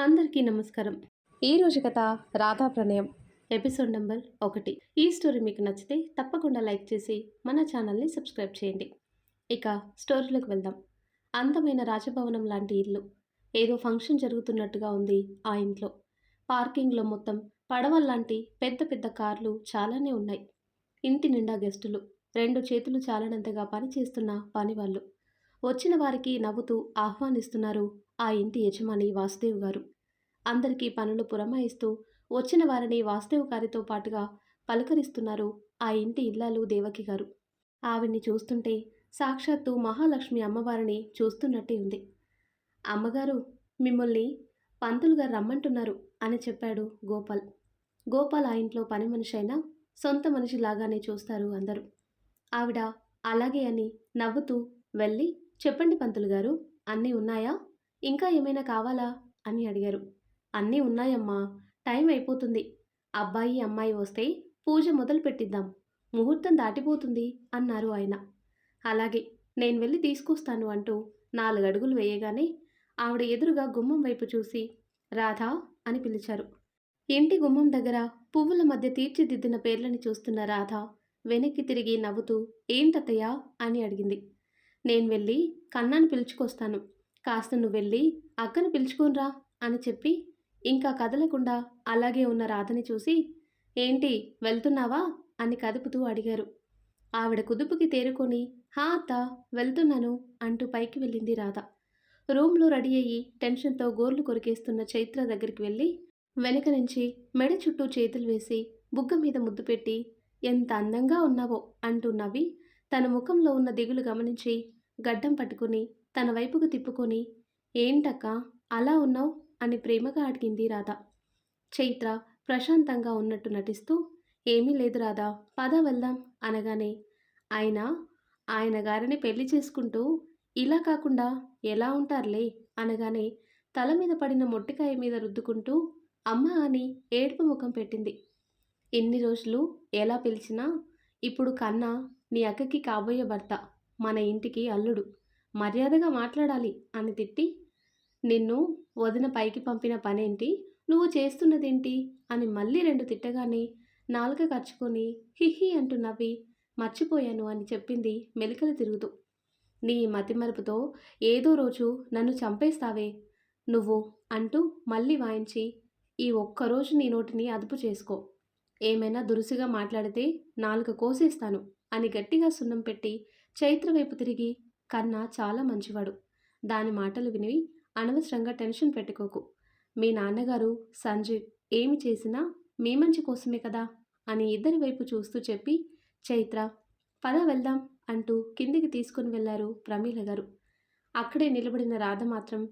అందరికీ నమస్కారం. ఈరోజు కథ రాధా ప్రణయం. ఎపిసోడ్ నెంబర్ ఒకటి. ఈ స్టోరీ మీకు నచ్చితే తప్పకుండా లైక్ చేసి మన ఛానల్ని సబ్స్క్రైబ్ చేయండి. ఇక స్టోరీలోకి వెళ్దాం. అందమైన రాజభవనం లాంటి ఇల్లు. ఏదో ఫంక్షన్ జరుగుతున్నట్టుగా ఉంది ఆ ఇంట్లో. పార్కింగ్లో మొత్తం పడవల్లాంటి పెద్ద పెద్ద కార్లు చాలానే ఉన్నాయి. ఇంటి నిండా గెస్టులు. రెండు చేతులు చాలనంతగా పనిచేస్తున్న పనివాళ్ళు. వచ్చిన వారికి నవ్వుతూ ఆహ్వానిస్తున్నారు ఆ ఇంటి యజమాని వాసుదేవ్ గారు. అందరికీ పనులు పురమాయిస్తూ వచ్చిన వారిని వాసుదేవ్ గారితో పాటుగా పలకరిస్తున్నారు ఆ ఇంటి ఇల్లాలు దేవకి గారు. ఆవిడ్ని చూస్తుంటే సాక్షాత్తు మహాలక్ష్మి అమ్మవారిని చూస్తున్నట్టే ఉంది. అమ్మగారు మిమ్మల్ని పంతులు గారు రమ్మంటున్నారు అని చెప్పాడు గోపాల్. గోపాల్ ఆ ఇంట్లో పని మనిషి అయినా సొంత మనిషిలాగానే చూస్తారు అందరూ. ఆవిడ అలాగే అని నవ్వుతూ వెళ్ళి చెప్పండి పంతులు గారు అన్నీ ఉన్నాయా? ఇంకా ఏమైనా కావాలా? అని అడిగారు. అన్నీ ఉన్నాయమ్మా. టైం అయిపోతుంది. అబ్బాయి అమ్మాయి వస్తే పూజ మొదలు పెట్టిద్దాం. ముహూర్తం దాటిపోతుంది అన్నారు ఆయన. అలాగే నేను వెళ్ళి తీసుకొస్తాను అంటూ నాలుగు అడుగులు వేయగానే ఆవిడ ఎదురుగా గుమ్మం వైపు చూసి రాధా అని పిలిచారు. ఇంటి గుమ్మం దగ్గర? పువ్వుల మధ్య తీర్చిదిద్దిన పేర్లని చూస్తున్న రాధ వెనక్కి తిరిగి నవ్వుతూ ఏంటత్తయ్యా? అని అడిగింది. నేను వెళ్ళి కన్నాను పిలుచుకొస్తాను. కాస్త నువ్వు వెళ్ళి అక్కను పిలుచుకోనరా అని చెప్పి ఇంకా కదలకుండా అలాగే ఉన్న రాధని చూసి ఏంటి వెళ్తున్నావా? అని కదుపుతూ అడిగారు. ఆవిడ కుదుపుకి తేరుకొని హా అత్త వెళ్తున్నాను అంటూ పైకి వెళ్ళింది రాధ. రూమ్లో రెడీ అయ్యి టెన్షన్తో గోర్లు కొరికేస్తున్న చైత్ర దగ్గరికి వెళ్ళి వెనక నుంచి మెడ చుట్టూ చేతులు వేసి బుగ్గ మీద ముద్దు పెట్టి ఎంత అందంగా ఉన్నావో అంటూ నవ్వి తన ముఖంలో ఉన్న దిగులు గమనించి గడ్డం పట్టుకుని తన వైపుకు తిప్పుకొని ఏంటక్క అలా ఉన్నావు? అని ప్రేమగా అడిగింది రాధ. చైత్ర ప్రశాంతంగా ఉన్నట్టు నటిస్తూ ఏమీ లేదు రాధా పద వెళ్దాం అనగానే ఆయన ఆయన గారిని పెళ్ళి చేసుకుంటూ ఇలా కాకుండా ఎలా ఉంటారులే? అనగానే తల మీద పడిన మొట్టికాయ మీద రుద్దుకుంటూ అమ్మ అని ఏడుపు ముఖం పెట్టింది. ఎన్ని రోజులు ఎలా పిలిచినా ఇప్పుడు కన్నా నీ అక్కకి కాబోయే భర్త మన ఇంటికి అల్లుడు. మర్యాదగా మాట్లాడాలి అని తిట్టి నిన్ను వదిన పైకి పంపిన పనేంటి? నువ్వు చేస్తున్నదేంటి? అని మళ్ళీ రెండు తిట్టగానే నాలుక ఖర్చుకొని హిహి అంటూ నవ్వి మర్చిపోయాను అని చెప్పింది మెలికలు తిరుగుతూ. నీ మతిమరుపుతో ఏదో రోజు నన్ను చంపేస్తావే నువ్వు అంటూ మళ్ళీ వాయించి ఈ ఒక్కరోజు నీ నోటిని అదుపు చేసుకో. ఏమైనా దురుసుగా మాట్లాడితే నాలుక కోసేస్తాను అని గట్టిగా సున్నం పెట్టి చైత్ర వైపు తిరిగి కన్నా చాలా మంచివాడు. దాని మాటలు విని అనవసరంగా టెన్షన్ పెట్టుకోకు. మీ నాన్నగారు సంజీవ్ ఏమి చేసినా మీ మంచి కోసమే కదా? అని ఇద్దరి వైపు చూస్తూ చెప్పి చైత్ర పద వెళ్దాం అంటూ కిందికి తీసుకుని వెళ్ళారు ప్రమీల గారు. అక్కడే నిలబడిన రాధ మాత్రం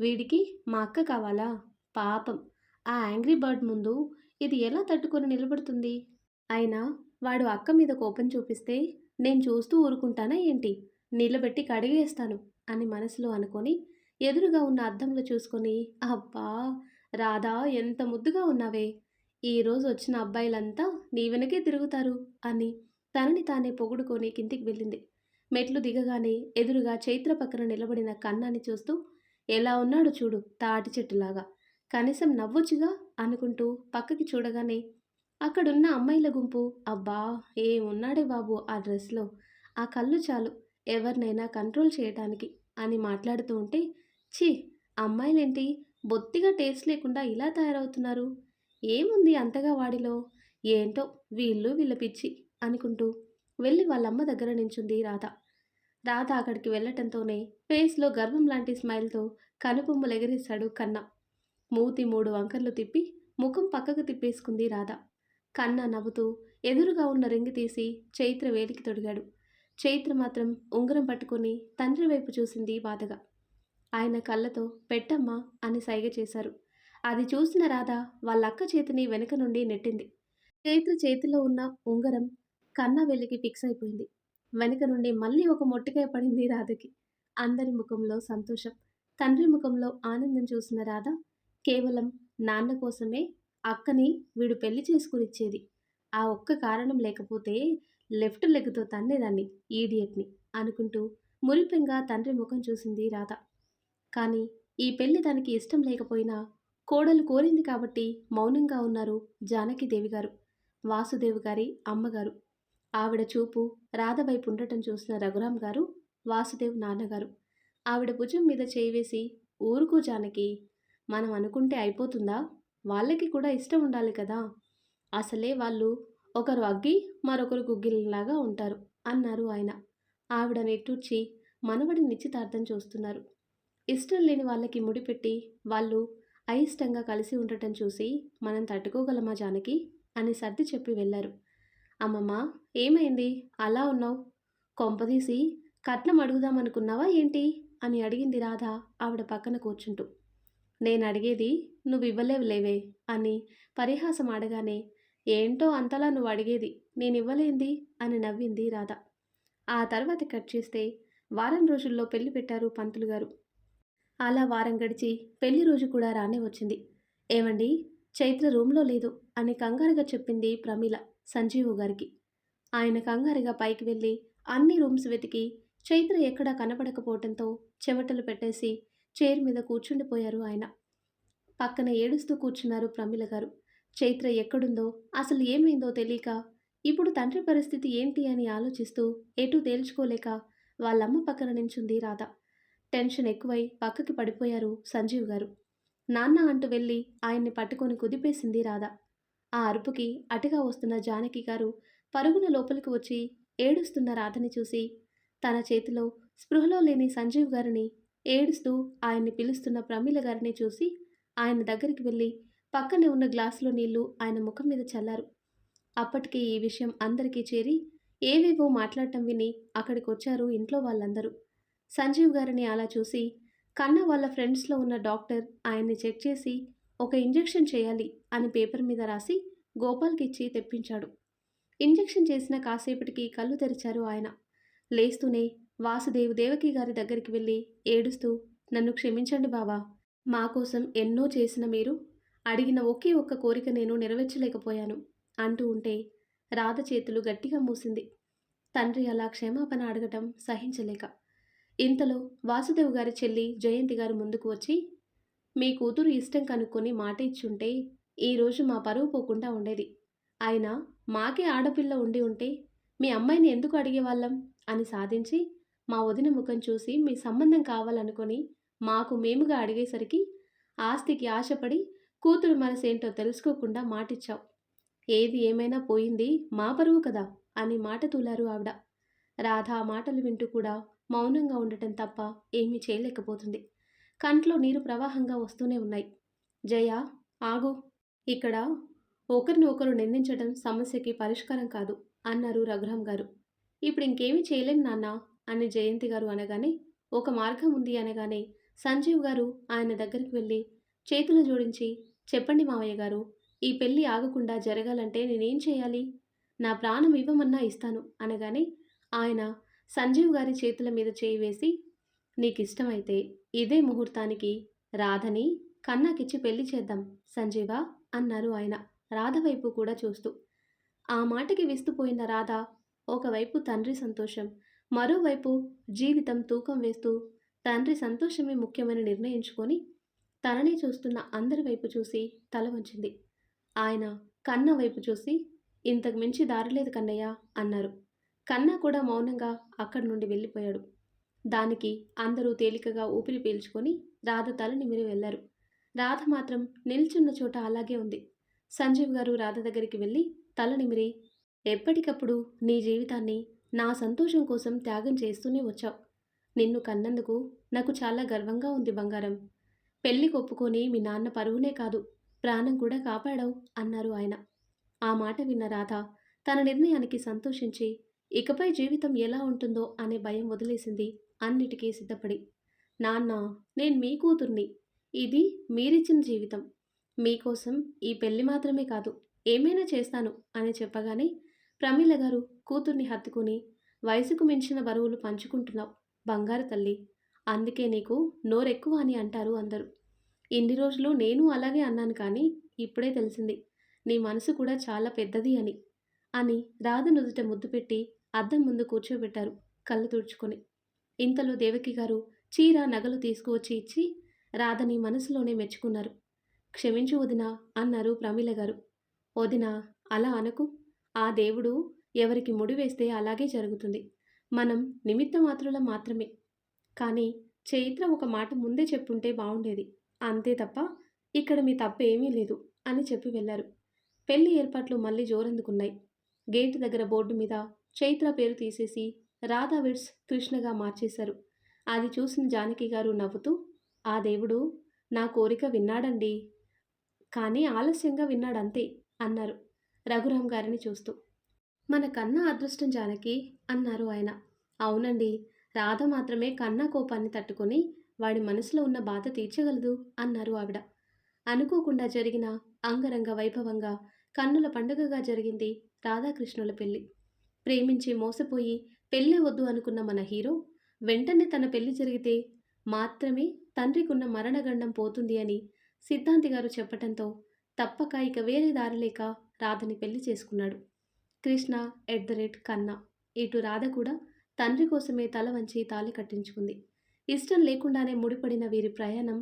వీడికి మా అక్క కావాలా? పాపం. ఆ యాంగ్రీ బర్డ్ ముందు ఇది ఎలా తట్టుకొని నిలబడుతుంది? అయినా వాడు అక్క మీద కోపం చూపిస్తే నేను చూస్తూ ఊరుకుంటానా ఏంటి? నిలబెట్టి కడిగేస్తాను అని మనసులో అనుకొని ఎదురుగా ఉన్న అద్దంలో చూసుకొని అబ్బా రాధా ఎంత ముద్దుగా ఉన్నావే. ఈరోజు వచ్చిన అబ్బాయిలంతా నీ వెనకే తిరుగుతారు అని తనని తానే పొగుడుకొని కిందికి వెళ్ళింది. మెట్లు దిగగానే ఎదురుగా చైత్ర పక్కన నిలబడిన కన్నాని చూస్తూ ఎలా ఉన్నాడు చూడు తాటి చెట్టులాగా. కనీసం నవ్వొచ్చుగా అనుకుంటూ పక్కకి చూడగానే అక్కడున్న అమ్మాయిల గుంపు అబ్బా ఏమున్నాడే బాబు ఆ డ్రెస్లో. ఆ కళ్ళు చాలు. ఎవరినైనా కంట్రోల్ చేయటానికి అని మాట్లాడుతూ ఉంటే ఛీ! అమ్మాయిలేంటి? బొత్తిగా టేస్ట్ లేకుండా ఇలా తయారవుతున్నారు. ఏముంది అంతగా వాడిలో? ఏంటో వీళ్ళు వీళ్ళ పిచ్చి అనుకుంటూ వెళ్ళి వాళ్ళమ్మ దగ్గర నించుంది రాధ. రాధ అక్కడికి వెళ్ళటంతోనే ఫేస్లో గర్వం లాంటి స్మైల్తో కనుబొమ్మలు ఎగరేశాడు కన్న. మూతి మూడు వంకర్లు తిప్పి ముఖం పక్కకు తిప్పేసుకుంది రాధ. కన్న నవ్వుతూ ఎదురుగా ఉన్న రింగి తీసి చైత్ర వేలికి తొడిగాడు. చైత్ర మాత్రం ఉంగరం పట్టుకుని తండ్రి వైపు చూసింది బాధగా. ఆయన కళ్ళతో పెట్టమ్మా అని సైగ చేశారు. అది చూసిన రాధ వాళ్ళ అక్క చేతిని వెనుక నుండి నెట్టింది. చైత్ర చేతిలో ఉన్న ఉంగరం కన్నా వెలికి ఫిక్స్ అయిపోయింది. వెనుక నుండి మళ్ళీ ఒక మొట్టికాయ పడింది రాధకి. అందరి ముఖంలో సంతోషం. తండ్రి ముఖంలో ఆనందం చూసిన రాధ కేవలం నాన్న కోసమే అక్కని వీడు పెళ్ళి చేసుకునిచ్చేది. ఆ ఒక్క కారణం లేకపోతే లెఫ్ట్ లెగ్తో తన్నేదాన్ని ఈడియట్ని అనుకుంటూ మురిపెంగా తండ్రి ముఖం చూసింది రాధ. కానీ ఈ పెళ్ళి తనకి ఇష్టం లేకపోయినా కోడలు కోరింది కాబట్టి మౌనంగా ఉన్నారు జానకిదేవి గారు వాసుదేవ్ గారి అమ్మగారు. ఆవిడ చూపు రాధ వైపు ఉండటం చూసిన రఘురాం గారు వాసుదేవ్ నాన్నగారు. ఆవిడ భుజం మీద చేయి వేసి ఊరుకో జానకి మనం అనుకుంటే అయిపోతుందా? వాళ్ళకి కూడా ఇష్టం ఉండాలి కదా. అసలే వాళ్ళు ఒకరు అగ్గి మరొకరు గుగ్గిలలాగా ఉంటారు అన్నారు ఆయన. ఆవిడ నెట్టూర్చి మనవడి నిశ్చితార్థం చూస్తున్నారు. ఇష్టం లేని వాళ్ళకి ముడిపెట్టి వాళ్ళు అయిష్టంగా కలిసి ఉండటం చూసి మనం తట్టుకోగలమా జానకి? అని సర్ది చెప్పి వెళ్ళారు. అమ్మమ్మ ఏమైంది? అలా ఉన్నావు? కొంపదీసి కట్నం అడుగుదామనుకున్నావా ఏంటి? అని అడిగింది రాధ ఆవిడ పక్కన కూర్చుంటూ. నేను అడిగేది నువ్వు ఇవ్వలేవులేవే అని పరిహాసం అడగానే ఏంటో అంతలా నువ్వు అడిగేది నేను ఇవ్వలేంది అని నవ్వింది రాధ. ఆ తర్వాత కట్ చేస్తే వారం రోజుల్లో పెళ్ళి పెట్టారు పంతులు గారు. అలా వారం గడిచి పెళ్ళి రోజు కూడా రానే వచ్చింది. ఏమండి? చైత్ర రూమ్లో లేదు అని కంగారుగా చెప్పింది ప్రమీల సంజీవు గారికి. ఆయన కంగారుగా పైకి వెళ్ళి అన్ని రూమ్స్ వెతికి చైత్ర ఎక్కడా కనపడకపోవడంతో చెమటలు పెట్టేసి చైర్ మీద కూర్చుండిపోయారు ఆయన. పక్కన ఏడుస్తూ కూర్చున్నారు ప్రమీల గారు. చైత్ర ఎక్కడుందో అసలు ఏమైందో తెలియక ఇప్పుడు తండ్రి పరిస్థితి ఏంటి అని ఆలోచిస్తూ ఎటూ తేల్చుకోలేక వాళ్ళమ్మ పక్కన నించుంది రాధ. టెన్షన్ ఎక్కువై పక్కకి పడిపోయారు సంజీవ్ గారు. నాన్న అంటూ వెళ్ళి ఆయన్ని పట్టుకొని కుదిపేసింది రాధ. ఆ అరుపుకి అటుగా వస్తున్న జానకి గారు పరుగున లోపలికి వచ్చి ఏడుస్తున్న రాధని చూసి తన చేతిలో స్పృహలో లేని సంజీవ్ గారిని ఏడుస్తూ ఆయన్ని పిలుస్తున్న ప్రమీల గారిని చూసి ఆయన దగ్గరికి వెళ్ళి పక్కనే ఉన్న గ్లాసులో నీళ్ళు ఆయన ముఖం మీద చల్లారు. అప్పటికే ఈ విషయం అందరికీ చేరి ఏవేవో మాట్లాడటం విని అక్కడికి వచ్చారు ఇంట్లో వాళ్ళందరూ. సంజీవ్ గారిని అలా చూసి కన్న వాళ్ళ ఫ్రెండ్స్లో ఉన్న డాక్టర్ ఆయన్ని చెక్ చేసి ఒక ఇంజెక్షన్ చేయాలి అని పేపర్ మీద రాసి గోపాల్కి ఇచ్చి తెప్పించాడు. ఇంజెక్షన్ చేసిన కాసేపటికి కళ్ళు తెరిచారు ఆయన. లేస్తూనే వాసుదేవ్ దేవకి గారి దగ్గరికి వెళ్ళి ఏడుస్తూ నన్ను క్షమించండి బావా మా కోసం ఎన్నో చేసిన మీరు అడిగిన ఒకే ఒక్క కోరిక నేను నెరవేర్చలేకపోయాను అంటూ ఉంటే రాధ చేతులు గట్టిగా మూసింది. తండ్రి అలా క్షమాపణ అడగటం సహించలేక. ఇంతలో వాసుదేవ్ గారి చెల్లి జయంతి గారు ముందుకు వచ్చి మీ కూతురు ఇష్టం కనుక్కొని మాట ఇచ్చుంటే ఈరోజు మా పరువు పోకుండా ఉండేది. అయినా మాకే ఆడపిల్ల ఉండి ఉంటే మీ అమ్మాయిని ఎందుకు అడిగేవాళ్ళం? అని సాధించి మా వదిన ముఖం చూసి మీ సంబంధం కావాలనుకొని మాకు మేముగా అడిగేసరికి ఆస్తికి ఆశపడి కూతురు మనసేంటో తెలుసుకోకుండా మాటిచ్చావు. ఏది ఏమైనా పోయింది మా పరువు కదా అని మాట తూలారు ఆవిడ. రాధ ఆ మాటలు వింటూ కూడా మౌనంగా ఉండటం తప్ప ఏమీ చేయలేకపోతుంది. కంట్లో నీరు ప్రవాహంగా వస్తూనే ఉన్నాయి. జయ ఆగు. ఇక్కడ ఒకరిని ఒకరు నిందించడం సమస్యకి పరిష్కారం కాదు అన్నారు రఘురాం గారు. ఇప్పుడు ఇంకేమీ చేయలేం నాన్న అని జయంతి గారు అనగానే ఒక మార్గం ఉంది అనగానే సంజీవ్ గారు ఆయన దగ్గరికి వెళ్ళి చేతులు జోడించి చెప్పండి మావయ్య గారు ఈ పెళ్ళి ఆగకుండా జరగాలంటే నేనేం చేయాలి? నా ప్రాణం ఇవ్వమన్నా ఇస్తాను అనగానే ఆయన సంజీవ్ గారి చేతుల మీద చేయి వేసి నీకు ఇష్టమైతే ఇదే ముహూర్తానికి రాధని కన్నాకిచ్చి పెళ్ళి చేద్దాం సంజీవా అన్నారు ఆయన. రాధ వైపు కూడా చూస్తూ ఆ మాటకి విస్తుపోయిన రాధ ఒకవైపు తండ్రి సంతోషం మరోవైపు జీవితం తూకం వేస్తూ తండ్రి సంతోషమే ముఖ్యమని నిర్ణయించుకొని తననే చూస్తున్న అందరి వైపు చూసి తల వంచింది. ఆయన కన్న వైపు చూసి ఇంతకు మించి దారిలేదు కన్నయ్య అన్నారు. కన్నా కూడా మౌనంగా అక్కడి నుండి వెళ్ళిపోయాడు. దానికి అందరూ తేలికగా ఊపిరి పీల్చుకొని రాధ తల నిమిరి వెళ్ళారు. రాధ మాత్రం నిల్చున్న చోట అలాగే ఉంది. సంజీవ్ గారు రాధ దగ్గరికి వెళ్ళి తల నిమిరి ఎప్పటికప్పుడు నీ జీవితాన్ని నా సంతోషం కోసం త్యాగం చేస్తూనే వచ్చావు. నిన్ను కన్నందుకు నాకు చాలా గర్వంగా ఉంది బంగారం. పెళ్ళి కొప్పుకొని మీ నాన్న పరువునే కాదు ప్రాణం కూడా కాపాడావు అన్నారు ఆయన. ఆ మాట విన్న రాధ తన నిర్ణయానికి సంతోషించి ఇకపై జీవితం ఎలా ఉంటుందో అనే భయం వదిలేసింది అన్నిటికీ సిద్ధపడి. నాన్న నేను మీ కూతుర్ని. ఇది మీరిచ్చిన జీవితం. మీకోసం ఈ పెళ్ళి మాత్రమే కాదు ఏమైనా చేస్తాను అని చెప్పగానే ప్రమీల గారు కూతుర్ని హత్తుకుని వయసుకు మించిన బరువులు పంచుకుంటున్నావు బంగారు తల్లి. అందుకే నీకు నోరెక్కువ అని అంటారు అందరూ. ఇన్ని రోజులు నేను అలాగే అన్నాను కానీ ఇప్పుడే తెలిసింది. నీ మనసు కూడా చాలా పెద్దది అని. అని రాధ నుదుట ముద్దు పెట్టి అద్దం ముందు కూర్చోబెట్టారు కళ్ళు తుడుచుకొని. ఇంతలో దేవకి గారు చీర నగలు తీసుకువచ్చి ఇచ్చి రాధని మనసులోనే మెచ్చుకున్నారు. క్షమించు వదినా అన్నారు ప్రమీల గారు. వదినా అలా అనకు. ఆ దేవుడు ఎవరికి ముడి వేస్తే అలాగే జరుగుతుంది. మనం నిమిత్త మాత్రుల మాత్రమే. కానీ చైత్ర ఒక మాట ముందే చెప్పుంటే బాగుండేది అంతే తప్ప ఇక్కడ మీ తప్పు ఏమీ లేదు అని చెప్పి వెళ్ళారు. పెళ్ళి ఏర్పాట్లు మళ్ళీ జోరందుకున్నాయి. గేటు దగ్గర బోర్డు మీద చైత్ర పేరు తీసేసి రాధా విడ్స్ కృష్ణగా మార్చేశారు. అది చూసిన జానకి గారు నవ్వుతూ ఆ దేవుడు నా కోరిక విన్నాడండి. కానీ ఆలస్యంగా విన్నాడంతే అన్నారు రఘురాం గారిని చూస్తూ. మన కన్నా అదృష్టం జానకి అన్నారు ఆయన. అవునండి. రాధ మాత్రమే కన్నా కోపాన్ని తట్టుకొని వాడి మనసులో ఉన్న బాధ తీర్చగలదు అన్నారు ఆవిడ. అనుకోకుండా జరిగిన అంగరంగ వైభవంగా కన్నుల పండుగగా జరిగింది రాధాకృష్ణుల పెళ్ళి ప్రేమించి మోసపోయి పెళ్ళే వద్దు అనుకున్న మన హీరో వెంటనే తన పెళ్ళి జరిగితే మాత్రమే తండ్రికున్న మరణగండం పోతుంది అని సిద్ధాంతి గారు చెప్పటంతో తప్పక ఇక వేరే దారి లేక రాధని పెళ్ళి చేసుకున్నాడు. కృష్ణ ఎట్ ద రేట్ కన్నా. ఇటు రాధ కూడా తండ్రి కోసమే తల వంచి తాళి కట్టించుకుంది. ఇష్టం లేకుండానే ముడిపడిన వీరి ప్రయాణం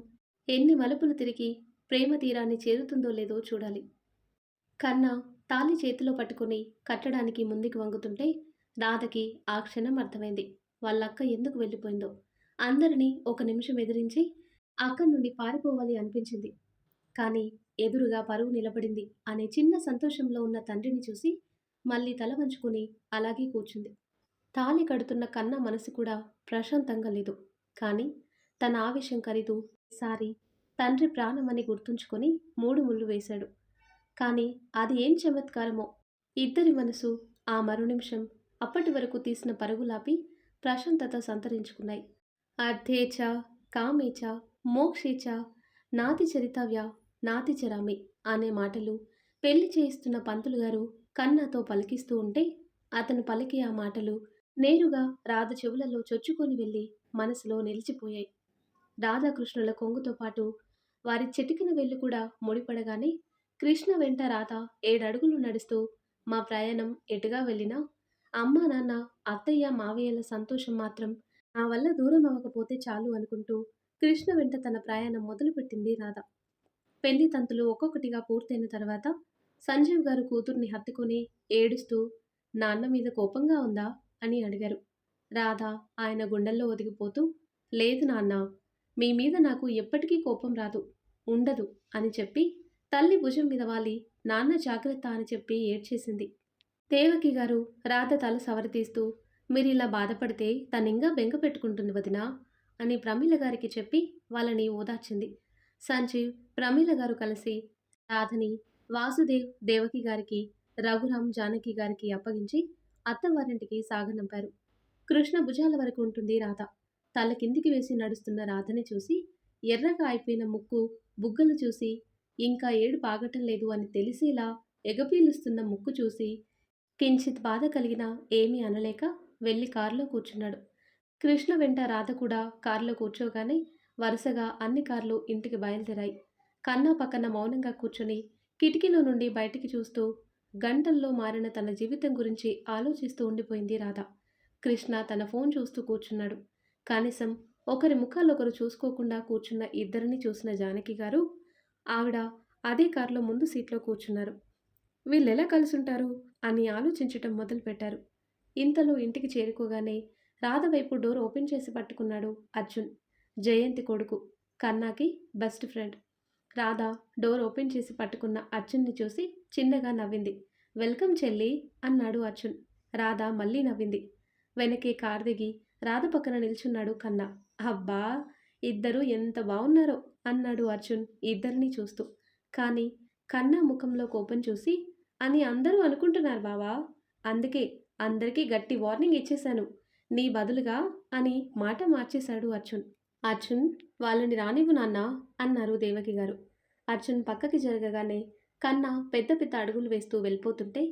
ఎన్ని మలుపులు తిరిగి ప్రేమ తీరాన్ని చేరుతుందో లేదో చూడాలి. కన్నా తాళి చేతిలో పట్టుకుని కట్టడానికి ముందుకు వంగుతుంటే రాధకి ఆ క్షణం అర్థమైంది. వాళ్ళక్క ఎందుకు వెళ్ళిపోయిందో. అందరినీ ఒక నిమిషం ఎదిరించి అక్కడి నుండి పారిపోవాలి అనిపించింది. కానీ ఎదురుగా పరువు నిలబడింది అనే చిన్న సంతోషంలో ఉన్న తండ్రిని చూసి మళ్ళీ తల వంచుకుని అలాగే కూర్చుంది. తాళి కడుతున్న కన్న మనసు కూడా ప్రశాంతంగా లేదు. కానీ తన ఆవేశం ఖరీదు సారి తండ్రి ప్రాణమని గుర్తుంచుకొని మూడు ముళ్ళు వేశాడు. కానీ అది ఏం చమత్కారమో? ఇద్దరి మనసు ఆ మరు నిమిషం అప్పటి వరకు తీసిన పరుగులాపి ప్రశాంతత సంతరించుకున్నాయి. అర్థేచ కామేచ మోక్షేచ నాతి చరితవ్య నాతి చరామి అనే మాటలు పెళ్ళి చేయిస్తున్న పంతులు గారు కన్నాతో పలికిస్తూ ఉంటే అతను పలికే ఆ మాటలు నేరుగా రాధ చెవులలో చొచ్చుకొని వెళ్ళి మనసులో నిలిచిపోయాయి. రాధాకృష్ణుల కొంగుతో పాటు వారి చిటికిన వెళ్ళు కూడా ముడిపడగానే కృష్ణ వెంట రాధ ఏడడుగులు నడుస్తూ మా ప్రయాణం ఎటుగా వెళ్ళినా అమ్మా నాన్న అత్తయ్య మావయ్యల సంతోషం మాత్రం నా వల్ల దూరం అవ్వకపోతే చాలు అనుకుంటూ కృష్ణ వెంట తన ప్రయాణం మొదలుపెట్టింది రాధ. పెళ్ళి తంతులు ఒక్కొక్కటిగా పూర్తయిన తర్వాత సంజీవ్ గారు కూతుర్ని హత్తుకొని ఏడుస్తూ నాన్న మీద కోపంగా ఉందా? అని అడిగారు. రాధ ఆయన గుండెల్లో ఒదిగిపోతూ లేదు నాన్న మీ మీద నాకు ఎప్పటికీ కోపం రాదు ఉండదు అని చెప్పి తల్లి భుజం మీద వాలి నాన్న జాగ్రత్త అని చెప్పి ఏడ్చేసింది. దేవకి గారు రాధ తల సవరతీస్తూ మీరు ఇలా బాధపడితే తనింగా బెంగ పెట్టుకుంటుంది వదినా అని ప్రమీల గారికి చెప్పి వాళ్ళని ఓదార్చింది. సంజీవ్ ప్రమీల గారు కలిసి రాధని వాసుదేవ్ దేవకి గారికి రఘురాం జానకి గారికి అప్పగించి అత్తవారింటికి సాగనంపారు. కృష్ణ భుజాల వరకు ఉంటుంది రాధ. తల కిందికి వేసి నడుస్తున్న రాధని చూసి ఎర్రగా అయిపోయిన ముక్కు బుగ్గలు చూసి ఇంకా ఏడు పాగటం లేదు అని తెలిసేలా ఎగపీలుస్తున్న ముక్కు చూసి కించిత్ బాధ కలిగినా ఏమీ అనలేక వెళ్ళి కారులో కూర్చున్నాడు. కృష్ణ వెంట రాధ కూడా కారులో కూర్చోగానే వరుసగా అన్ని కార్లు ఇంటికి బయలుదేరాయి. కన్నా పక్కన మౌనంగా కూర్చొని కిటికీలో నుండి బయటికి చూస్తూ గంటల్లో మారిన తన జీవితం గురించి ఆలోచిస్తూ ఉండిపోయింది రాధ. కృష్ణ తన ఫోన్ చూస్తూ కూర్చున్నాడు. కనీసం ఒకరి ముఖాలు ఒకరు చూసుకోకుండా కూర్చున్న ఇద్దరిని చూసిన జానకి గారు ఆవిడ అదే కారులో ముందు సీట్లో కూర్చున్నారు. వీళ్ళెలా కలుసుంటారు? అని ఆలోచించటం మొదలుపెట్టారు. ఇంతలో ఇంటికి చేరుకోగానే రాధ వైపు డోర్ ఓపెన్ చేసి పట్టుకున్నాడు అర్జున్. జయంతి కొడుకు కన్నాకి best friend. Radha door open చేసి పట్టుకున్న అర్జున్ని చూసి చిన్నగా నవ్వింది. వెల్కమ్ చెల్లి అన్నాడు అర్జున్. రాధ మళ్ళీ నవ్వింది. వెనకే కార్ దిగి రాధ పక్కన నిల్చున్నాడు కన్నా. అబ్బా ఇద్దరు ఎంత బాగున్నారో అన్నాడు అర్జున్ ఇద్దరిని చూస్తూ. కానీ కన్నా ముఖంలో కోపం చూసి అని అందరూ అనుకుంటున్నారు బావా. అందుకే అందరికీ గట్టి వార్నింగ్ ఇచ్చేశాను. నీ బదులుగా అని మాట మార్చేశాడు అర్జున్. అర్జున్ వాళ్ళని రానివ్వు నాన్న అన్నారు దేవకి గారు. అర్జున్ పక్కకి జరగగానే కన్నా పెద్ద పెద్ద అడుగులు వేస్తూ వెళ్ళిపోతుంటే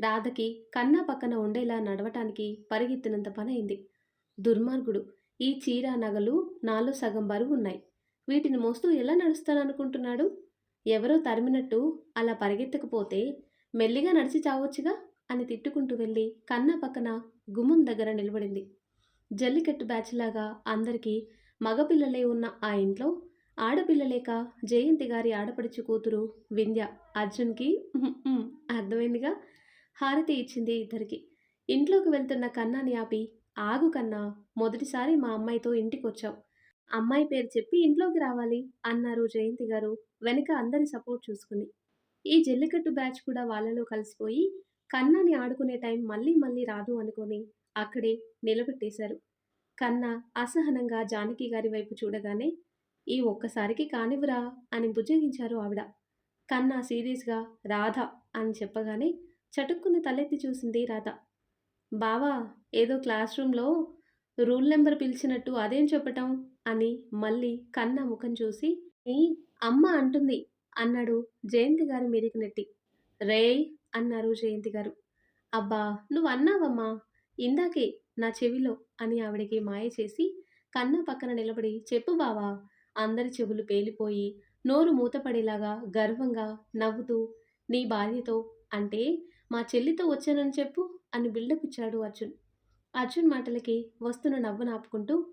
రాధకి కన్నా పక్కన ఉండేలా నడవటానికి పరిగెత్తినంత పనైంది. దుర్మార్గుడు ఈ చీర నగలు నాలో సగం బరువు ఉన్నాయి. వీటిని మోస్తూ ఎలా నడుస్తాననుకుంటున్నాడు? ఎవరో తరిమినట్టు అలా పరిగెత్తకపోతే మెల్లిగా నడిచి చావచ్చుగా అని తిట్టుకుంటూ వెళ్ళి కన్నా పక్కన గుమ్మం దగ్గర నిలబడింది. జల్లికట్టు బ్యాచ్లాగా అందరికీ మగపిల్లలే ఉన్న ఆ ఇంట్లో ఆడపిల్ల లేక జయంతి గారి ఆడపడుచు కూతురు వింధ్య అర్జున్కి అర్థమైందిగా? హారతి ఇచ్చింది ఇద్దరికి. ఇంట్లోకి వెళ్తున్న కన్నాని ఆపి ఆగు కన్నా మొదటిసారి మా అమ్మాయితో ఇంటికి వచ్చావు అమ్మాయి పేరు చెప్పి ఇంట్లోకి రావాలి అన్నారు జయంతి గారు వెనక అందరి సపోర్ట్ చూసుకుని. ఈ జల్లికట్టు బ్యాచ్ కూడా వాళ్ళలో కలిసిపోయి కన్నాని ఆడుకునే టైం మళ్ళీ మళ్ళీ రాదు అనుకొని అక్కడే నిలబెట్టేశారు. కన్నా అసహనంగా జానకి గారి వైపు చూడగానే ఈ ఒక్కసారికి కానివ్వరా అని బుజ్జగించారు ఆవిడ. కన్నా సీరియస్గా రాధ అని చెప్పగానే చటుక్కున తలెత్తి చూసింది రాధ. బావా ఏదో క్లాస్ రూమ్లో రూల్ నెంబర్ పిలిచినట్టు అదేం చెప్పటం? అని మళ్ళీ కన్నా ముఖం చూసి అమ్మ అంటుంది అన్నాడు జయంతి గారి మీదికి నెట్టి. రేయ్ అన్నారు జయంతి గారు. అబ్బా నువ్వు అన్నావమ్మా ఇందాకే నా చెవిలో అని ఆవిడకి మాయ చేసి కన్నా పక్కన నిలబడి చెప్పు బావా. అందరి చెవులు పేలిపోయి నోరు మూతపడేలాగా గర్వంగా నవ్వుతూ నీ భార్యతో అంటే మా చెల్లితో వచ్చానని చెప్పు అని బిల్డప్ ఇచ్చాడు అర్జున్. అర్జున్ మాటలకి వస్తున్న నవ్వు ఆపుకుంటూ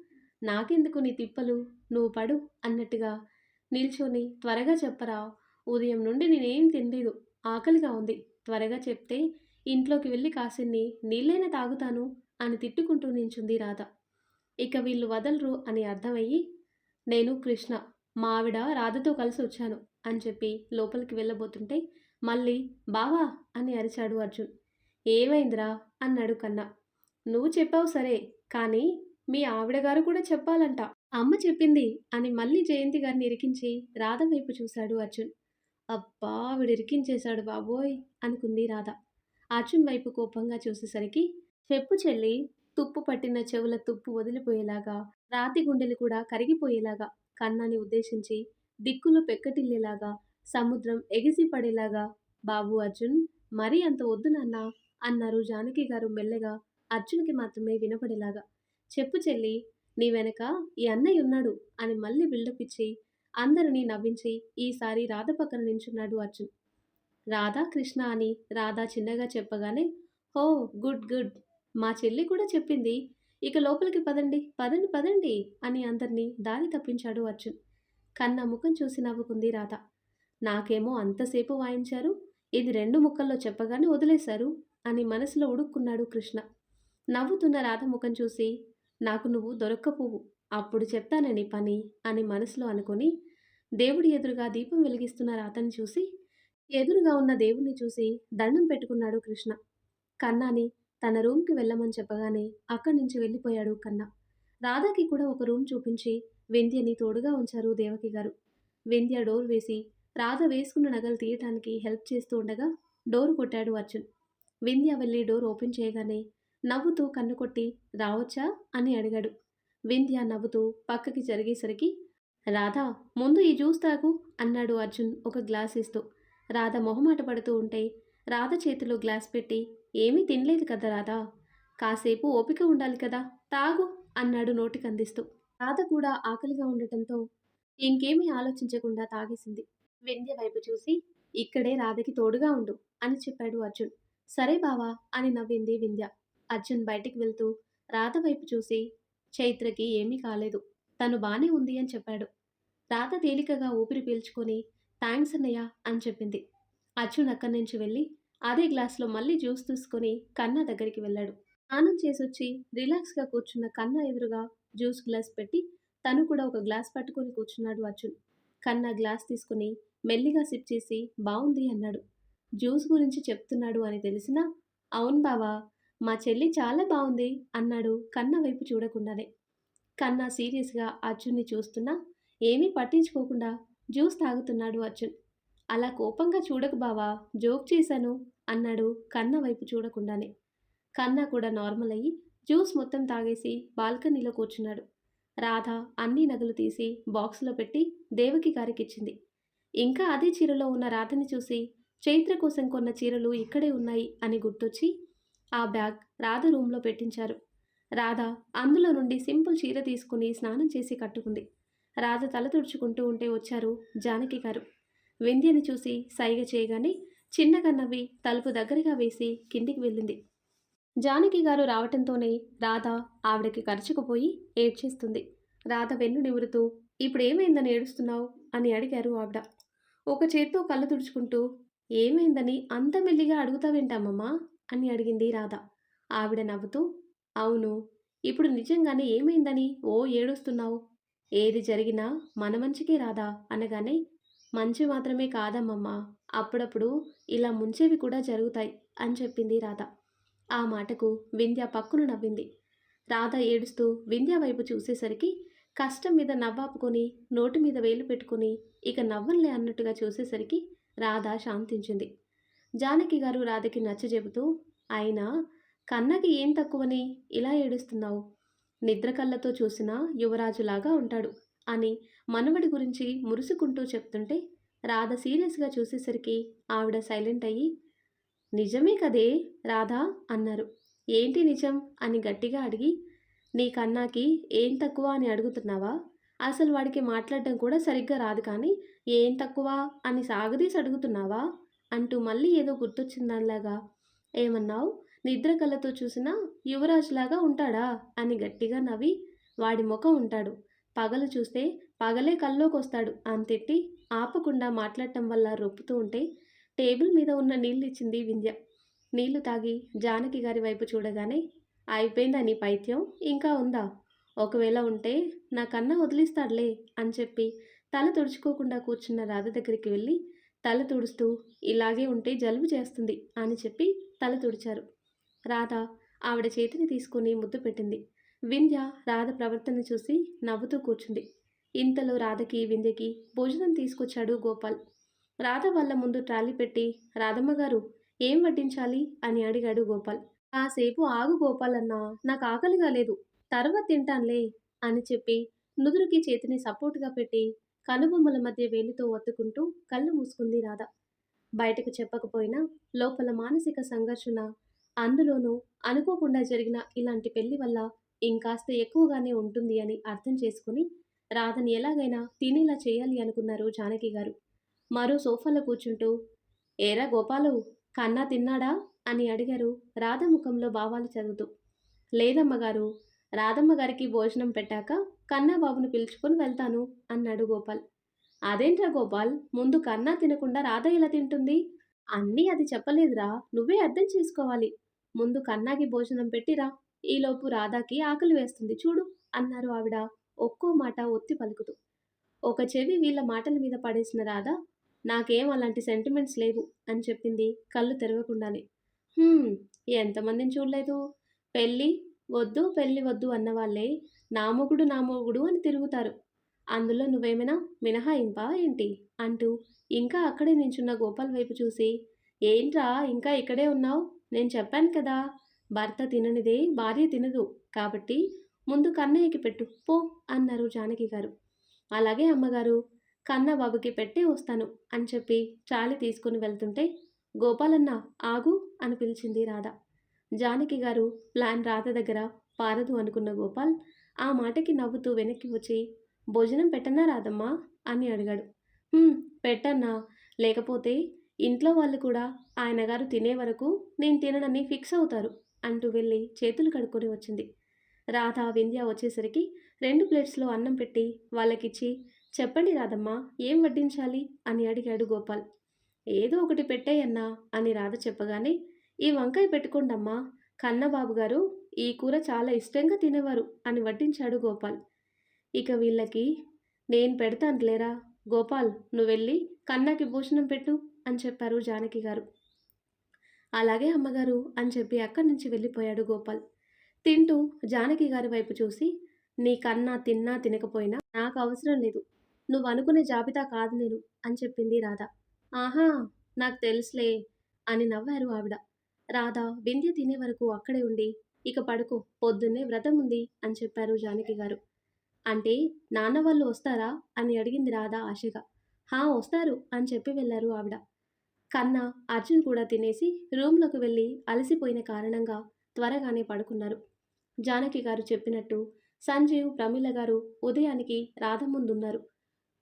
నాకెందుకు నీ తిప్పలు? నువ్వు పడు అన్నట్టుగా నిల్చొని త్వరగా చెప్పరా. ఉదయం నుండి నేనేం తినలేదు. ఆకలిగా ఉంది. త్వరగా చెప్తే ఇంట్లోకి వెళ్ళి కాసిన్ని నీళ్ళైనా తాగుతాను. అని తిట్టుకుంటూ నించుంది రాధ. ఇక వీళ్ళు వదలరు అని అర్థమయ్యి నేను కృష్ణ మా ఆవిడ రాధతో కలిసి వచ్చాను అని చెప్పి లోపలికి వెళ్ళబోతుంటే మళ్ళీ బావా అని అరిచాడు అర్జున్. ఏమైందిరా అన్నాడు కన్నా. నువ్వు చెప్పావు సరే కానీ మీ ఆవిడ గారు కూడా చెప్పాలంట. అమ్మ చెప్పింది అని మళ్ళీ జయంతి గారిని ఇరికించి రాధ వైపు చూశాడు అర్జున్. అబ్బా ఆవిడ ఇరికించేశాడు బాబోయ్ అనుకుంది రాధ. అర్జున్ వైపు కోపంగా చూసేసరికి చెప్పు చెల్లి. తుప్పు పట్టిన చెవుల తుప్పు వదిలిపోయేలాగా రాతి గుండెలు కూడా కరిగిపోయేలాగా కన్నాని ఉద్దేశించి దిక్కులు పెక్కటిల్లేలాగా సముద్రం ఎగిసి పడేలాగా బాబు అర్జున్ మరీ అంత వద్దు నాన్న అన్నారు జానకి గారు మెల్లగా అర్జున్కి మాత్రమే వినపడేలాగా. చెప్పు చెల్లి నీ వెనక ఈ అన్నయ్య ఉన్నాడు అని మళ్ళీ బిల్డప్ ఇచ్చి అందరినీ నవ్వించి ఈసారి రాధ పక్కన నించున్నాడు అర్జున్. రాధా కృష్ణ అని రాధా చిన్నగా చెప్పగానే హో గుడ్ గుడ్ మా చెల్లి కూడా చెప్పింది. ఇక లోపలికి పదండి పదండి పదండి అని అందరినీ దారి తప్పించాడు అర్జున్. కన్న ముఖం చూసి నవ్వుకుంది రాధ. నాకేమో అంతసేపు వాయించారు ఇది రెండు ముక్కల్లో చెప్పగానే వదిలేశారు అని మనసులో ఉడుక్కున్నాడు కృష్ణ. నవ్వుతున్న రాధ ముఖం చూసి నాకు నువ్వు దొరక్కపోవు అప్పుడు చెప్తానని పని అని మనసులో అనుకొని దేవుడి ఎదురుగా దీపం వెలిగిస్తున్న రాతని చూసి ఎదురుగా ఉన్న దేవుణ్ణి చూసి దండం పెట్టుకున్నాడు కృష్ణ. కన్నాని తన రూమ్కి వెళ్ళమని చెప్పగానే అక్కడి నుంచి వెళ్ళిపోయాడు కన్నా. రాధాకి కూడా ఒక రూమ్ చూపించి వెంద్యని తోడుగా ఉంచారు దేవకి గారు. వింధ్య డోర్ వేసి రాధ వేసుకున్న నగలు తీయటానికి హెల్ప్ చేస్తూ ఉండగా డోర్ కొట్టాడు అర్జున్. వింధ్య వెళ్ళి డోర్ ఓపెన్ చేయగానే నవ్వుతూ కన్ను కొట్టి రావచ్చా అని అడిగాడు. వింధ్య నవ్వుతూ పక్కకి జరిగేసరికి రాధా ముందు ఈ జ్యూస్ తాగు అన్నాడు అర్జున్ ఒక గ్లాస్ ఇస్తూ రాధ మొహమాట పడుతూ ఉంటే రాధ చేతిలో గ్లాస్ పెట్టి ఏమీ తినలేదు కదా రాధా. కాసేపు ఓపిక ఉండాలి కదా తాగు అన్నాడు నోటికి అందిస్తూ రాధ కూడా ఆకలిగా ఉండటంతో ఇంకేమీ ఆలోచించకుండా తాగేసింది. వింధ్య వైపు చూసి ఇక్కడే రాధకి తోడుగా ఉండు అని చెప్పాడు అర్జున్. సరే బావా అని నవ్వింది వింధ్య. అర్జున్ బయటికి వెళ్తూ రాధ వైపు చూసి చైత్రకి ఏమీ కాలేదు తను బానే ఉంది అని చెప్పాడు. రాధ తేలికగా ఊపిరి పీల్చుకొని థ్యాంక్స్ అన్నయ్య అని చెప్పింది. అర్జున్ అక్కడి నుంచి వెళ్ళి అదే గ్లాస్లో మళ్ళీ జ్యూస్ తీసుకొని కన్నా దగ్గరికి వెళ్ళాడు. స్నానం చేసొచ్చి రిలాక్స్గా కూర్చున్న కన్నా ఎదురుగా జ్యూస్ గ్లాస్ పెట్టి తను కూడా ఒక గ్లాస్ పట్టుకొని కూర్చున్నాడు అర్జున్. కన్నా గ్లాస్ తీసుకుని మెల్లిగా సిప్ చేసి బాగుంది అన్నాడు. జ్యూస్ గురించి చెప్తున్నాడు అని తెలిసినా అవును బావా మా చెల్లి చాలా బాగుంది అన్నాడు కన్న వైపు చూడకుండానే. కన్నా సీరియస్గా అర్జున్ని చూస్తున్నా ఏమీ పట్టించుకోకుండా జ్యూస్ తాగుతున్నాడు అర్జున్. అలా కోపంగా చూడకు బావా జోక్ చేశాను అన్నాడు కన్న వైపు చూడకుండానే. కన్న కూడా నార్మల్ అయ్యి జ్యూస్ మొత్తం తాగేసి బాల్కనీలో కూర్చున్నాడు. రాధ అన్ని నగలు తీసి బాక్స్లో పెట్టి దేవకి గారికి ఇచ్చింది ఇంకా అదే చీరలో ఉన్న రాధని చూసి చైత్ర కోసం కొన్న చీరలు ఇక్కడే ఉన్నాయి అని గుర్తొచ్చి ఆ బ్యాగ్ రాధ రూమ్లో పెట్టించారు. రాధ అందులో నుండి సింపుల్ చీర తీసుకుని స్నానం చేసి కట్టుకుంది. రాధ తల తుడుచుకుంటూ ఉంటే వచ్చారు జానకి గారు. వింధ్యని చూసి సైగ చేయగానే చిన్నగా నవ్వి తలుపు దగ్గరగా వేసి కిందికి వెళ్ళింది. జానకి గారు రావటంతోనే రాధ ఆవిడకి ఖర్చుకుపోయి ఏడ్చేస్తుంది. రాధ వెన్ను నిమురుతూ ఇప్పుడు ఏమైందని ఏడుస్తున్నావు? అని అడిగారు ఆవిడ. ఒక చేత్తో కళ్ళు తుడుచుకుంటూ ఏమైందని అంత మెల్లిగా అడుగుతావేంటమ్మమ్మా? అని అడిగింది రాధ. ఆవిడ నవ్వుతూ అవును ఇప్పుడు నిజంగానే ఏమైందని ఓ ఏడుస్తున్నావు? ఏది జరిగినా మన మంచికే రాదా అనగానే మంచి మాత్రమే కాదమ్మమ్మా. అప్పుడప్పుడు ఇలా ముంచేవి కూడా జరుగుతాయి అని చెప్పింది రాధ. ఆ మాటకు వింధ్య పక్కున నవ్వింది. రాధ ఏడుస్తూ వింధ్య వైపు చూసేసరికి కష్టం మీద నవ్వాపుకొని నోటి మీద వేలు పెట్టుకుని ఇక నవ్వలే అన్నట్టుగా చూసేసరికి రాధ శాంతించింది. జానకి గారు రాధకి నచ్చజెబుతూ అయినా కన్నకి ఏం తక్కువని ఇలా ఏడుస్తున్నావు? నిద్ర కళ్ళతో చూసిన యువరాజులాగా ఉంటాడు అని మనవడి గురించి మురుసుకుంటూ చెప్తుంటే రాధ సీరియస్గా చూసేసరికి ఆవిడ సైలెంట్ అయ్యి నిజమే కదే రాధా అన్నారు. ఏంటి నిజం? అని గట్టిగా అడిగి నీ కన్నాకి ఏం తక్కువ అని అడుగుతున్నావా? అసలు వాడికి మాట్లాడడం కూడా సరిగ్గా రాదు కానీ ఏం తక్కువ అని సాగదీసి అడుగుతున్నావా? అంటూ మళ్ళీ ఏదో గుర్తొచ్చిందనిలాగా ఏమన్నావు? నిద్ర కళ్ళతో చూసినా యువరాజులాగా ఉంటాడా? అని గట్టిగా నవ్వి వాడి ముఖం ఉంటాడు. పగలు చూస్తే పగలే కల్లోకొస్తాడు. అని తిట్టి ఆపకుండా మాట్లాడటం వల్ల రొప్పుతూ ఉంటే టేబుల్ మీద ఉన్న నీళ్ళు ఇచ్చింది వింధ్య. నీళ్ళు తాగి జానకి గారి వైపు చూడగానే అయిపోయిందా నీ పైత్యం? ఇంకా ఉందా? ఒకవేళ ఉంటే నా కన్నా వదిలిస్తాడులే అని చెప్పి తల తుడుచుకోకుండా కూర్చున్న రాధ దగ్గరికి వెళ్ళి తల తుడుస్తూ ఇలాగే ఉంటే జలుబు చేస్తుంది అని చెప్పి తల తుడిచారు. రాధ ఆవిడ చేతిని తీసుకుని ముద్దు పెట్టింది. వింధ్య రాధ ప్రవర్తన చూసి నవ్వుతూ కూర్చుంది. ఇంతలో రాధకి విందెకి భోజనం తీసుకొచ్చాడు గోపాల్. రాధ వాళ్ళ ముందు ట్రాలీ పెట్టి రాధమ్మ గారు ఏం వడ్డించాలి? అని అడిగాడు గోపాల్. కాసేపు ఆగు గోపాల్ అన్నా నాకు ఆకలిగా లేదు తర్వాత తింటానులే అని చెప్పి నుదురుకి చేతిని సపోర్ట్గా పెట్టి కనుబొమ్మల మధ్య వేలితో ఒత్తుకుంటూ కళ్ళు మూసుకుంది రాధ. బయటకు చెప్పకపోయినా లోపల మానసిక సంఘర్షణ అందులోనూ అనుకోకుండా జరిగిన ఇలాంటి పెళ్ళి వల్ల ఇంకాస్త ఎక్కువగానే ఉంటుంది అని అర్థం చేసుకుని రాధని ఎలాగైనా తినేలా చేయాలి అనుకున్నారు జానకి గారు. మరో సోఫాలో కూర్చుంటూ ఏరా గోపాలు కన్నా తిన్నాడా? అని అడిగారు రాధ ముఖంలో భావాలు చదువుతూ. లేదమ్మగారు రాధమ్మ గారికి భోజనం పెట్టాక కన్నా బాబును పిలుచుకొని వెళ్తాను అన్నాడు గోపాల్. అదేంట్రా గోపాల్ ముందు కన్నా తినకుండా రాధ ఎలా తింటుంది? అన్నీ అది చెప్పలేదురా నువ్వే అర్థం చేసుకోవాలి. ముందు కన్నాకి భోజనం పెట్టిరా ఈలోపు రాధాకి ఆకలి వేస్తుంది చూడు అన్నారు ఆవిడ. ఒక్కో మాట ఒత్తి పలుకుతూ ఒక చెవి వీళ్ళ మాటల మీద పడేసిన రాధ నాకేం అలాంటి సెంటిమెంట్స్ లేవు అని చెప్పింది కళ్ళు తెరవకుండానే. ఎంతమందిని చూడలేదు? పెళ్ళి వద్దు పెళ్ళి వద్దు అన్నవాళ్ళే వాళ్ళే నామోగుడు నామోగుడు అని తిరుగుతారు. అందులో నువ్వేమైనా మినహాయింపా ఏంటి? అంటూ ఇంకా అక్కడే నించున్న గోపాల్ వైపు చూసి ఏంట్రా ఇంకా ఇక్కడే ఉన్నావు? నేను చెప్పాను కదా భర్త తిననిదే భార్య తినదు కాబట్టి ముందు కన్నయ్యకి పెట్టు పో అన్నారు జానకి గారు. అలాగే అమ్మగారు కన్నబాబుకి బాబుకి వస్తాను అని చెప్పి చాలి తీసుకుని వెళ్తుంటే గోపాలన్న ఆగు అని పిలిచింది రాధ. జానకి గారు ప్లాన్ రాధ దగ్గర పారదు అనుకున్న గోపాల్ ఆ మాటకి నవ్వుతూ వెనక్కి వచ్చి భోజనం పెట్టన్నా రాదమ్మా అని అడిగాడు. పెట్టన్నా. లేకపోతే ఇంట్లో వాళ్ళు కూడా ఆయన గారు తినే వరకు నేను తిననని ఫిక్స్ అవుతారు అంటూ వెళ్ళి చేతులు కడుక్కొని వచ్చింది. రాధ వింధ్య వచ్చేసరికి రెండు ప్లేట్స్లో అన్నం పెట్టి వాళ్ళకిచ్చి చెప్పండి రాధమ్మ ఏం వడ్డించాలి? అని అడిగాడు గోపాల్. ఏదో ఒకటి పెట్టేయన్నా అని రాధ చెప్పగానే ఈ వంకాయ పెట్టుకోండమ్మా కన్నబాబు గారు ఈ కూర చాలా ఇష్టంగా తినేవారు అని వడ్డించాడు గోపాల్. ఇక వీళ్ళకి నేను పెడతానులేరా గోపాల్ నువ్వు వెళ్ళి కన్నాకి భోజనం పెట్టు అని చెప్పారు జానకి గారు. అలాగే అమ్మగారు అని చెప్పి అక్కడి నుంచి వెళ్ళిపోయాడు గోపాల్. తింటూ జానకి గారి వైపు చూసి నీ కన్నా తిన్నా తినకపోయినా నాకు అవసరం లేదు. నువ్వు అనుకునే జాబితా కాదు నేను అని చెప్పింది రాధ. ఆహా నాకు తెలుసులే అని నవ్వారు ఆవిడ. రాధ వింధ్య తినే వరకు అక్కడే ఉండి ఇక పడుకో పొద్దున్నే వ్రతం ఉంది అని చెప్పారు జానకి గారు. అంటే నాన్న వాళ్ళు వస్తారా? అని అడిగింది రాధ ఆశగా. హా వస్తారు అని చెప్పి వెళ్ళారు ఆవిడ. కన్నా అర్జున్ కూడా తినేసి రూమ్లోకి వెళ్ళి అలసిపోయిన కారణంగా త్వరగానే పడుకున్నారు. జానకి గారు చెప్పినట్టు సంజీవ్ ప్రమీల గారు ఉదయానికి రాధ ముందున్నారు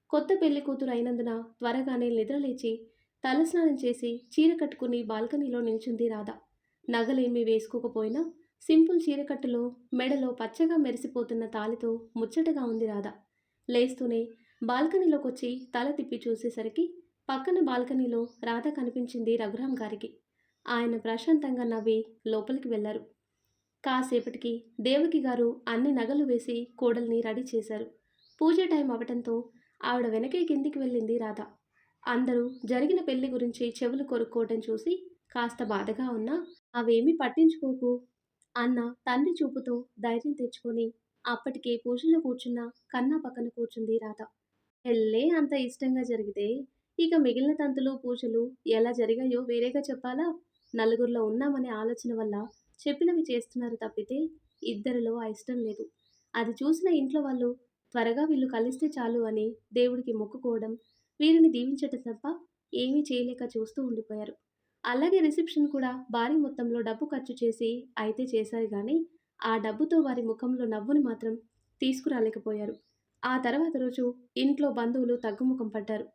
కొత్త పెళ్ళి కూతురు అయినందున త్వరగానే నిద్రలేచి తలస్నానం చేసి చీర కట్టుకుని బాల్కనీలో నిల్చుంది రాధ. నగలేమీ వేసుకోకపోయినా సింపుల్ చీరకట్టులో మెడలో పచ్చగా మెరిసిపోతున్న తాలితో ముచ్చటగా ఉంది రాధ. లేస్తూనే బాల్కనీలోకి వచ్చి తల తిప్పి చూసేసరికి పక్కన బాల్కనీలో రాధ కనిపించింది రఘురాం గారికి. ఆయన ప్రశాంతంగా నవ్వి లోపలికి వెళ్ళారు. కాసేపటికి దేవకి గారు అన్ని నగలు వేసి కోడల్ని రెడీ చేశారు. పూజ టైం అవటంతో ఆవిడ వెనకే కిందికి వెళ్ళింది రాధ. అందరూ జరిగిన పెళ్ళి గురించి చెవులు కొరుక్కోవటం చూసి కాస్త బాధగా ఉన్నా అవేమీ పట్టించుకోకు అన్న తండ్రి చూపుతో ధైర్యం తెచ్చుకొని అప్పటికే పూజలో కూర్చున్న కన్నా పక్కన కూర్చుంది రాధ. పెళ్ళే అంత ఇష్టంగా జరిగితే ఇక మిగిలిన తంతులు పూజలు ఎలా జరిగాయో వేరేగా చెప్పాలా? నలుగురిలో ఉన్నామనే ఆలోచన వల్ల చెప్పినవి చేస్తున్నారు తప్పితే ఇద్దరిలో ఆ ఇష్టం లేదు. అది చూసిన ఇంట్లో వాళ్ళు త్వరగా వీళ్ళు కలిస్తే చాలు అని దేవుడికి మొక్కుకోవడం వీరిని దీవించటం తప్ప ఏమీ చేయలేక చూస్తూ ఉండిపోయారు. అలాగే రిసెప్షన్ కూడా భారీ మొత్తంలో డబ్బు ఖర్చు చేసి అయితే చేశారు కానీ ఆ డబ్బుతో వారి ముఖంలో నవ్వుని మాత్రం తీసుకురాలేకపోయారు. ఆ తర్వాత రోజు ఇంట్లో బంధువులు తగ్గుముఖం పడ్డారు.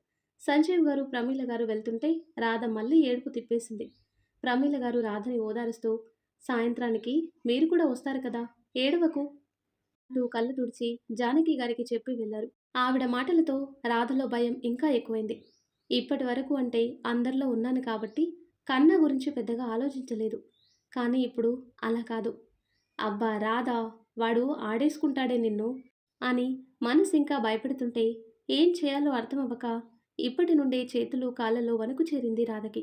సంజీవ్ గారు ప్రమీల గారు వెళ్తుంటే రాధ మళ్ళీ ఏడుపు తిప్పేసింది. ప్రమీల గారు రాధని ఓదారుస్తూ సాయంత్రానికి మీరు కూడా వస్తారు కదా? ఏడవకు? అంటూ కళ్ళు తుడిచి జానకి గారికి చెప్పి వెళ్ళారు. ఆవిడ మాటలతో రాధలో భయం ఇంకా ఎక్కువైంది. ఇప్పటి వరకు అంటే అందరిలో ఉన్నాను కాబట్టి కన్న గురించి పెద్దగా ఆలోచించలేదు. కానీ ఇప్పుడు అలా కాదు. అబ్బా రాధా వాడు ఆడేసుకుంటాడే నిన్ను అని మనసు ఇంకా భయపడుతుంటే ఏం చేయాలో అర్థమవ్వక ఇప్పటి నుండే చేతులు కాళ్ళలో వణుకు చేరింది రాధకి.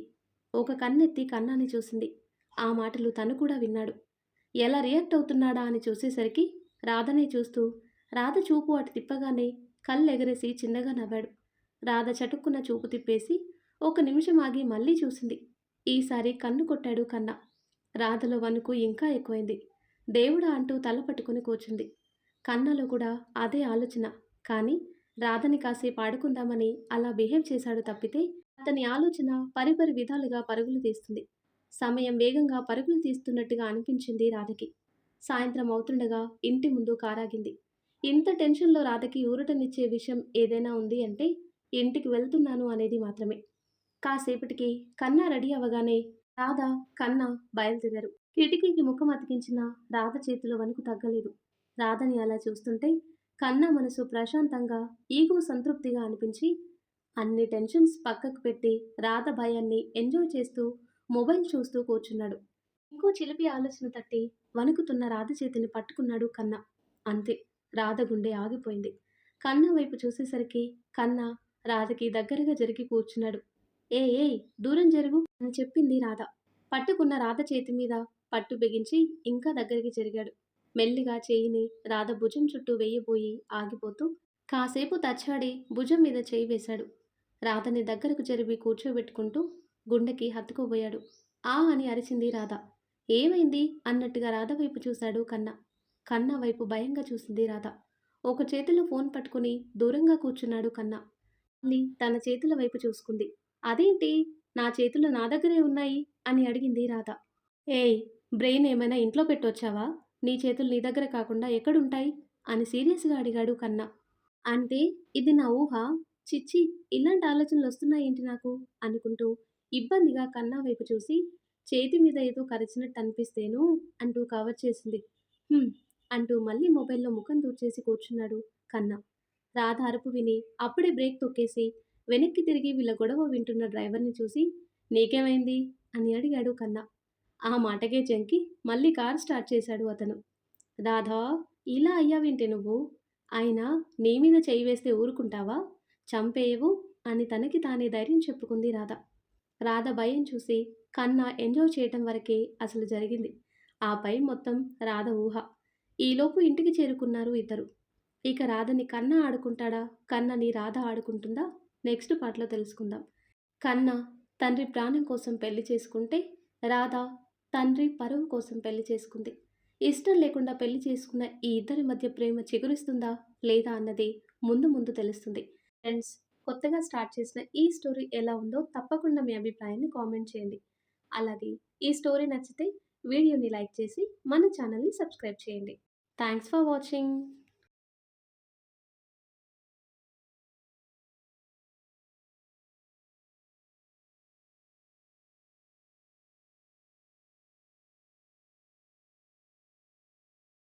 ఒక కన్నెత్తి కన్నాని చూసింది. ఆ మాటలు తను కూడా విన్నాడు. ఎలా రియాక్ట్ అవుతున్నాడా అని చూసేసరికి రాధనే చూస్తూ రాధ చూపు అటు తిప్పగానే కళ్ళు ఎగరేసి చిన్నగా నవ్వాడు. రాధ చటుక్కున్న చూపు తిప్పేసి ఒక నిమిషం ఆగి మళ్ళీ చూసింది. ఈసారి కన్ను కొట్టాడు కన్న. రాధలో వణుకు ఇంకా ఎక్కువైంది. దేవుడా అంటూ తల పట్టుకుని కూర్చుంది. కన్నలో కూడా అదే ఆలోచన. కానీ రాధని కాసేపు ఆడుకుందామని అలా బిహేవ్ చేశాడు తప్పితే అతని ఆలోచన పరిపరి విధాలుగా పరుగులు తీస్తుంది. సమయం వేగంగా పరుగులు తీస్తున్నట్టుగా అనిపించింది రాధకి. సాయంత్రం అవుతుండగా ఇంటి ముందు కారాగింది. ఇంత టెన్షన్లో రాధకి ఊరటనిచ్చే విషయం ఏదైనా ఉంది అంటే ఇంటికి వెళ్తున్నాను అనేది మాత్రమే. కాసేపటికి కన్నా రెడీ అవ్వగానే రాధ కన్నా బయలుదేరారు. కిటికీకి ముఖం అతికించిన రాధ చేతిలో వణుకు తగ్గలేదు. రాధని అలా చూస్తుంటే కన్నా మనసు ప్రశాంతంగా ఈగో సంతృప్తిగా అనిపించి అన్ని టెన్షన్స్ పక్కకు పెట్టి రాధ భయాన్ని ఎంజాయ్ చేస్తూ మొబైల్ చూస్తూ కూర్చున్నాడు. ఇంకో చిలిపి ఆలోచన తట్టి వణుకుతున్న రాధ చేతిని పట్టుకున్నాడు కన్నా. అంతే రాధ గుండె ఆగిపోయింది. కన్నా వైపు చూసేసరికి కన్నా రాధకి దగ్గరగా జరిగి కూర్చున్నాడు. ఏ ఏ దూరం జరుగు అని చెప్పింది రాధ. పట్టుకున్న రాధ చేతి మీద పట్టు బిగించి ఇంకా దగ్గరికి జరిగాడు. మెల్లిగా చేయిని రాధ భుజం చుట్టూ వేయబోయి ఆగిపోతూ కాసేపు తచ్చాడి భుజం మీద చేయి వేశాడు. రాధని దగ్గరకు జరిపి కూర్చోబెట్టుకుంటూ గుండెకి హత్తుకోబోయాడు ఆ అని అరిచింది రాధ. ఏమైంది? అన్నట్టుగా రాధ వైపు చూశాడు కన్న. కన్న వైపు భయంగా చూసింది రాధ. ఒక చేతిలో ఫోన్ పట్టుకుని దూరంగా కూర్చున్నాడు కన్న. మళ్ళీ తన చేతుల వైపు చూసుకుంది. అదేంటి? నా చేతులు నా దగ్గరే ఉన్నాయి? అని అడిగింది రాధ. ఏయ్! బ్రెయిన్ ఏమైనా ఇంట్లో పెట్టొచ్చావా? నీ చేతులు నీ దగ్గర కాకుండా ఎక్కడుంటాయి? అని సీరియస్గా అడిగాడు కన్నా. అంటే ఇది నా ఊహ. చిచ్చి ఇలాంటి ఆలోచనలు వస్తున్నాయేంటి నాకు? అనుకుంటూ ఇబ్బందిగా కన్నా వైపు చూసి చేతి మీద ఏదో కరిచినట్టు అనిపిస్తేను అంటూ కవర్ చేసింది. అంటూ మళ్ళీ మొబైల్లో ముఖం దూర్చేసి కూర్చున్నాడు కన్నా. రాధ అరుపు విని అప్పుడే బ్రేక్ తొక్కేసి వెనక్కి తిరిగి వీళ్ళ గొడవ వింటున్న డ్రైవర్ని చూసి నీకేమైంది? అని అడిగాడు కన్నా. ఆ మాటకే జంకి మళ్ళీ కార్ స్టార్ట్ చేశాడు అతను. రాధా ఇలా అయ్యావేంటి నువ్వు? అయినా నీ మీద చేయి వేస్తే ఊరుకుంటావా? చంపేయవు? అని తనకి తానే ధైర్యం చెప్పుకుంది రాధ. రాధ భయం చూసి కన్నా ఎంజాయ్ చేయటం వరకే అసలు జరిగింది. ఆపై మొత్తం రాధ ఊహ. ఈలోపు ఇంటికి చేరుకున్నారు ఇద్దరు. ఇక రాధని కన్న ఆడుకుంటాడా? కన్నని రాధ ఆడుకుంటుందా? నెక్స్ట్ పాటలో తెలుసుకుందాం. కన్న తండ్రి ప్రాణం కోసం పెళ్ళి చేసుకుంటే రాధ తండ్రి పరువు కోసం పెళ్ళి చేసుకుంది. ఇష్టం లేకుండా పెళ్ళి చేసుకున్న ఈ ఇద్దరి మధ్య ప్రేమ చిగురిస్తుందా లేదా అన్నది ముందు ముందు తెలుస్తుంది. ఫ్రెండ్స్ కొత్తగా స్టార్ట్ చేసిన ఈ స్టోరీ ఎలా ఉందో తప్పకుండా మీ అభిప్రాయాన్ని కామెంట్ చేయండి. అలాగే ఈ స్టోరీ నచ్చితే వీడియోని లైక్ చేసి మన ఛానల్ని సబ్స్క్రైబ్ చేయండి. Thanks for watching.